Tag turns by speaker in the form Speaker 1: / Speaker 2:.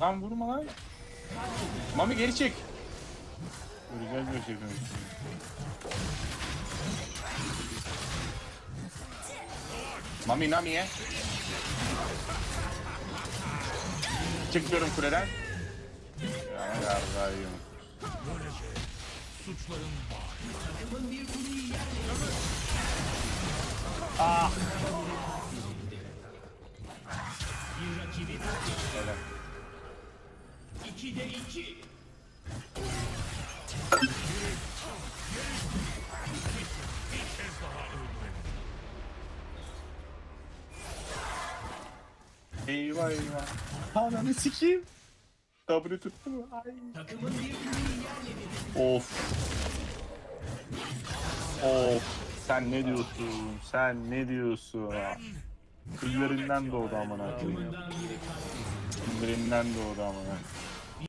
Speaker 1: Lan vurma lan. Mami geri çek. Güzel bir şey demek. Mami Nami'ye. Çıkıyorum kuleden. Ya yarrayım. Ah. Öyle. Eyvah eyvah. Ananı sikeyim. W tuttu mu? Ay. Of. Of. Sen ne diyorsun? Sen ne diyorsun? Küllerinden doğdu amına koyayım. Küllerinden doğdu amına.